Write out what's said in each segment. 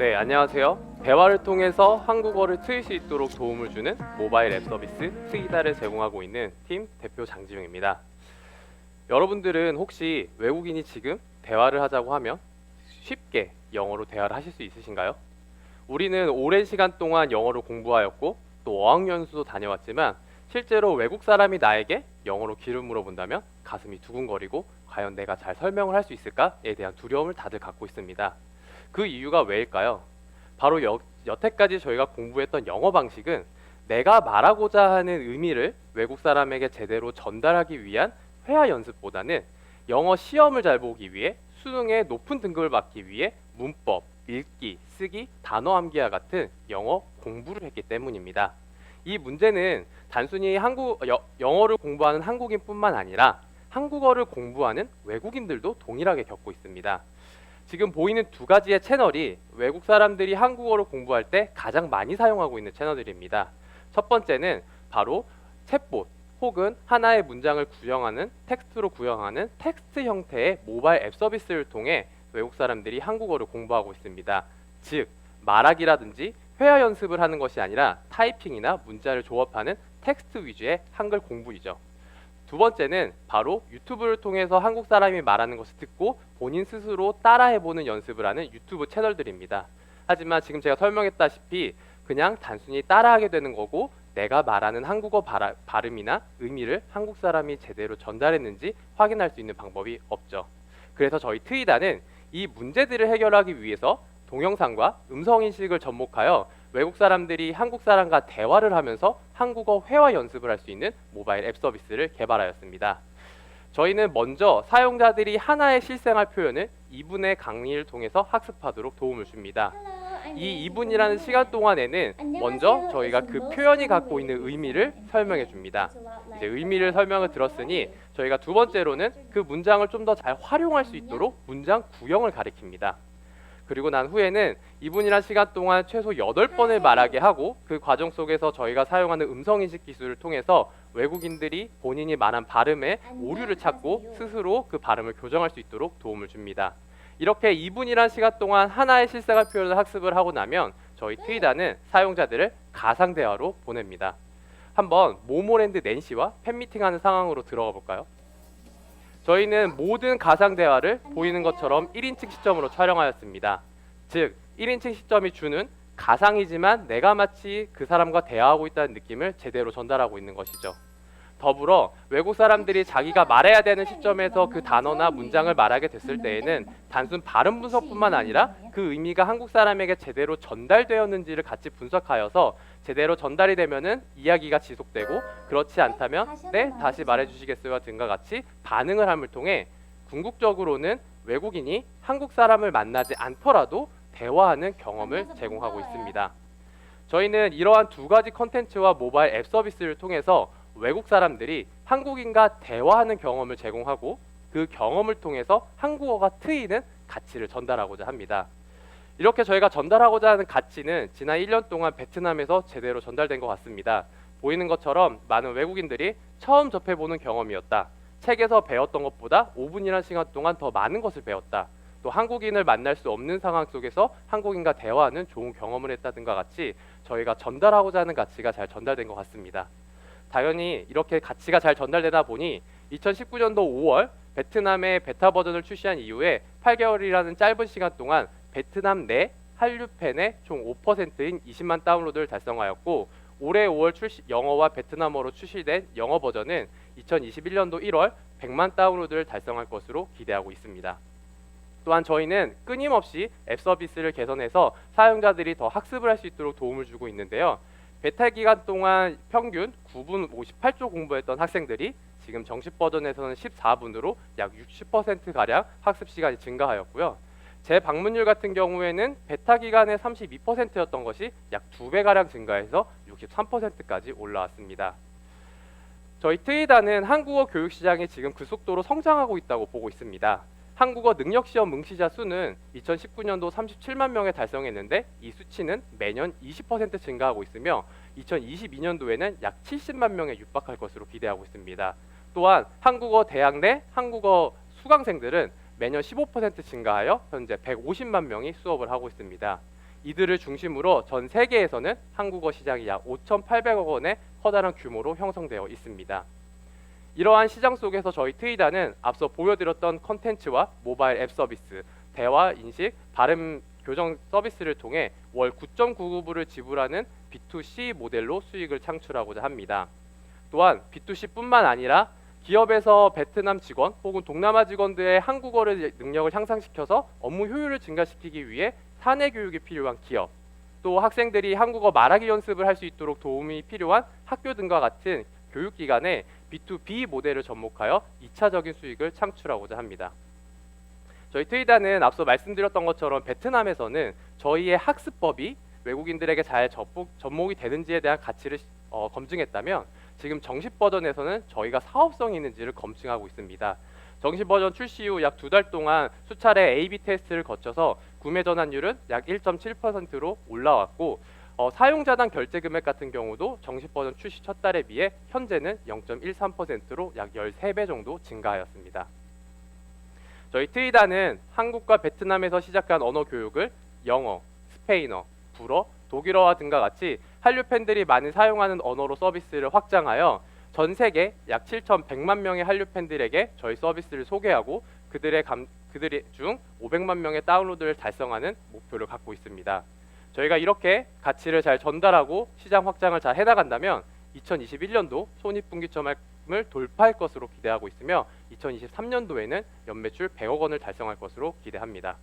네, 안녕하세요. 대화를 통해서 한국어를 트일 수 있도록 도움을 주는 모바일 앱 서비스 트이다를 제공하고 있는 팀 대표 장지용입니다. 여러분들은 혹시 외국인이 지금 대화를 하자고 하면 쉽게 영어로 대화를 하실 수 있으신가요? 우리는 오랜 시간 동안 영어를 공부하였고 또 어학연수도 다녀왔지만 실제로 외국 사람이 나에게 영어로 길을 물어본다면 가슴이 두근거리고 과연 내가 잘 설명을 할 수 있을까에 대한 두려움을 다들 갖고 있습니다. 그 이유가 왜일까요? 바로 여, 여태까지 저희가 공부했던 영어 방식은 내가 말하고자 하는 의미를 외국 사람에게 제대로 전달하기 위한 회화 연습보다는 영어 시험을 잘 보기 위해 수능에 높은 등급을 받기 위해 문법, 읽기, 쓰기, 단어 암기와 같은 영어 공부를 했기 때문입니다. 이 문제는 단순히 한국 여, 영어를 공부하는 한국인뿐만 아니라 한국어를 공부하는 외국인들도 동일하게 겪고 있습니다. 지금 보이는 두 가지의 채널이 외국 사람들이 한국어를 공부할 때 가장 많이 사용하고 있는 채널들입니다. 첫 번째는 바로 챗봇 혹은 하나의 문장을 구형하는 텍스트로 구형하는 텍스트 형태의 모바일 앱 서비스를 통해 외국 사람들이 한국어를 공부하고 있습니다. 즉 말하기라든지 회화 연습을 하는 것이 아니라 타이핑이나 문자를 조합하는 텍스트 위주의 한글 공부이죠. 두 번째는 바로 유튜브를 통해서 한국 사람이 말하는 것을 듣고 본인 스스로 따라해보는 연습을 하는 유튜브 채널들입니다. 하지만 지금 제가 설명했다시피 그냥 단순히 따라하게 되는 거고 내가 말하는 한국어 발음이나 의미를 한국 사람이 제대로 전달했는지 확인할 수 있는 방법이 없죠. 그래서 저희 트이다는 이 문제들을 해결하기 위해서 동영상과 음성 인식을 접목하여 외국 사람들이 한국 사람과 대화를 하면서 한국어 회화 연습을 할 수 있는 모바일 앱 서비스를 개발하였습니다. 저희는 먼저 사용자들이 하나의 실생활 표현을 2분의 강의를 통해서 학습하도록 도움을 줍니다. 이 2분이라는 시간 동안에는 먼저 저희가 그 표현이 갖고 있는 의미를 설명해 줍니다. 이제 의미를 설명을 들었으니 저희가 두 번째로는 그 문장을 좀 더 잘 활용할 수 있도록 문장 구형을 가리킵니다. 그리고 난 후에는 2분이란 시간 동안 최소 8번을 말하게 하고 그 과정 속에서 저희가 사용하는 음성 인식 기술을 통해서 외국인들이 본인이 말한 발음에 오류를 찾고 스스로 그 발음을 교정할 수 있도록 도움을 줍니다. 이렇게 2분이란 시간 동안 하나의 실생활 표현을 학습을 하고 나면 저희 트위다는 사용자들을 가상 대화로 보냅니다. 한번 모모랜드 낸시와 팬미팅하는 상황으로 들어가 볼까요? 저희는 모든 가상 대화를 보이는 것처럼 1인칭 시점으로 촬영하였습니다. 즉, 1인칭 시점이 주는 가상이지만 내가 마치 그 사람과 대화하고 있다는 느낌을 제대로 전달하고 있는 것이죠. 더불어 외국 사람들이 자기가 말해야 되는 시점에서 그 단어나 문장을 말하게 됐을 때에는 단순 발음 분석뿐만 아니라 그 의미가 한국 사람에게 제대로 전달되었는지를 같이 분석하여서 제대로 전달이 되면은 이야기가 지속되고 그렇지 않다면 네 다시 말해주시겠어요 등과 같이 반응을 함을 통해 궁극적으로는 외국인이 한국 사람을 만나지 않더라도 대화하는 경험을 제공하고 있습니다. 저희는 이러한 두 가지 컨텐츠와 모바일 앱 서비스를 통해서 외국 사람들이 한국인과 대화하는 경험을 제공하고 그 경험을 통해서 한국어가 트이는 가치를 전달하고자 합니다. 이렇게 저희가 전달하고자 하는 가치는 지난 1년 동안 베트남에서 제대로 전달된 것 같습니다. 보이는 것처럼 많은 외국인들이 처음 접해보는 경험이었다. 책에서 배웠던 것보다 5분이라는 시간 동안 더 많은 것을 배웠다. 또 한국인을 만날 수 없는 상황 속에서 한국인과 대화하는 좋은 경험을 했다든가 같이 저희가 전달하고자 하는 가치가 잘 전달된 것 같습니다. 당연히 이렇게 가치가 잘 전달되다 보니 2019년도 5월 베트남의 베타 버전을 출시한 이후에 8개월이라는 짧은 시간 동안 베트남 내 한류팬의 총 5%인 20만 다운로드를 달성하였고 올해 5월 출시 영어와 베트남어로 출시된 영어 버전은 2021년도 1월 100만 다운로드를 달성할 것으로 기대하고 있습니다. 또한 저희는 끊임없이 앱 서비스를 개선해서 사용자들이 더 학습을 할 수 있도록 도움을 주고 있는데요. 베타 기간 동안 평균 9분 58초 공부했던 학생들이 지금 정식 버전에서는 14분으로 약 60% 가량 학습 시간이 증가하였고요. 제 방문율 같은 경우에는 베타 기간에 32%였던 것이 약 2배 가량 증가해서 63%까지 올라왔습니다. 저희 트이다는 한국어 교육 시장이 지금 그 속도로 성장하고 있다고 보고 있습니다. 한국어 능력 시험 응시자 수는 2019년도 37만 명에 달성했는데 이 수치는 매년 20% 증가하고 있으며 2022년도에는 약 70만 명에 육박할 것으로 기대하고 있습니다. 또한 한국어 대학 내 한국어 수강생들은 매년 15% 증가하여 현재 150만 명이 수업을 하고 있습니다. 이들을 중심으로 전 세계에서는 한국어 시장이 약 5,800억 원의 커다란 규모로 형성되어 있습니다. 이러한 시장 속에서 저희 트이다는 앞서 보여드렸던 컨텐츠와 모바일 앱 서비스, 대화 인식, 발음 교정 서비스를 통해 월 9.99불을 지불하는 B2C 모델로 수익을 창출하고자 합니다. 또한 B2C뿐만 아니라 기업에서 베트남 직원 혹은 동남아 직원들의 한국어를 능력을 향상시켜서 업무 효율을 증가시키기 위해 사내 교육이 필요한 기업, 또 학생들이 한국어 말하기 연습을 할 수 있도록 도움이 필요한 학교 등과 같은 교육기관에 B2B 모델을 접목하여 2차적인 수익을 창출하고자 합니다. 저희 트이다는 앞서 말씀드렸던 것처럼 베트남에서는 저희의 학습법이 외국인들에게 잘 접목, 접목이 되는지에 대한 가치를 어, 검증했다면 지금 정식 버전에서는 저희가 사업성이 있는지를 검증하고 있습니다. 정식 버전 출시 후 약 두 달 동안 수차례 A/B 테스트를 거쳐서 구매 전환율은 약 1.7%로 올라왔고 어, 사용자당 결제 금액 같은 경우도 정식 버전 출시 첫 달에 비해 현재는 0.13%로 약 13배 정도 증가하였습니다. 저희 트이다는 한국과 베트남에서 시작한 언어 교육을 영어, 스페인어, 불어, 독일어와 등과 같이 한류 팬들이 많이 사용하는 언어로 서비스를 확장하여 전 세계 약 7,100만 명의 한류 팬들에게 저희 서비스를 소개하고 그들의 감, 그들의 중 500만 명의 다운로드를 달성하는 목표를 갖고 있습니다. 저희가 이렇게 가치를 잘 전달하고 시장 확장을 잘 해나간다면 2021년도 손익분기점을 돌파할 것으로 기대하고 있으며 2023년도에는 연매출 100억 원을 달성할 것으로 기대합니다.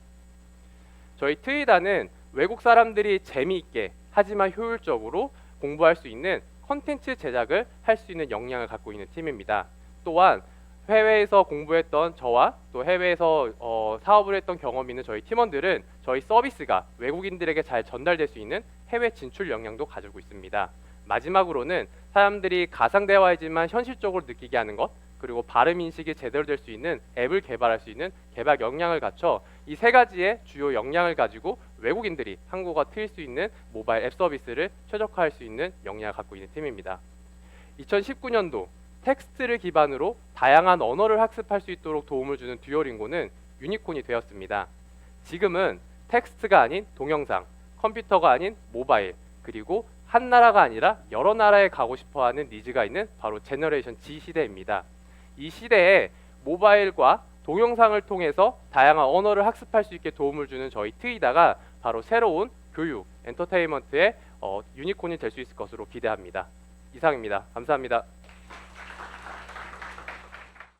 저희 트이다는 외국 사람들이 재미있게 하지만 효율적으로 공부할 수 있는 컨텐츠 제작을 할 수 있는 역량을 갖고 있는 팀입니다. 또한 해외에서 공부했던 저와 또 해외에서 어, 사업을 했던 경험이 있는 저희 팀원들은 저희 서비스가 외국인들에게 잘 전달될 수 있는 해외 진출 역량도 가지고 있습니다. 마지막으로는 사람들이 가상 대화이지만 현실적으로 느끼게 하는 것 그리고 발음 인식이 제대로 될 수 있는 앱을 개발할 수 있는 개발 역량을 갖춰 이 세 가지의 주요 역량을 가지고 외국인들이 한국어 트일 수 있는 모바일 앱 서비스를 최적화할 수 있는 역량을 갖고 있는 팀입니다. 2019년도 텍스트를 기반으로 다양한 언어를 학습할 수 있도록 도움을 주는 듀오링고는 유니콘이 되었습니다. 지금은 텍스트가 아닌 동영상, 컴퓨터가 아닌 모바일, 그리고 한 나라가 아니라 여러 나라에 가고 싶어 하는 니즈가 있는 바로 제너레이션 G 시대입니다. 이 시대에 모바일과 동영상을 통해서 다양한 언어를 학습할 수 있게 도움을 주는 저희 트이다가 바로 새로운 교육, 엔터테인먼트의 어, 유니콘이 될 수 있을 것으로 기대합니다. 이상입니다. 감사합니다.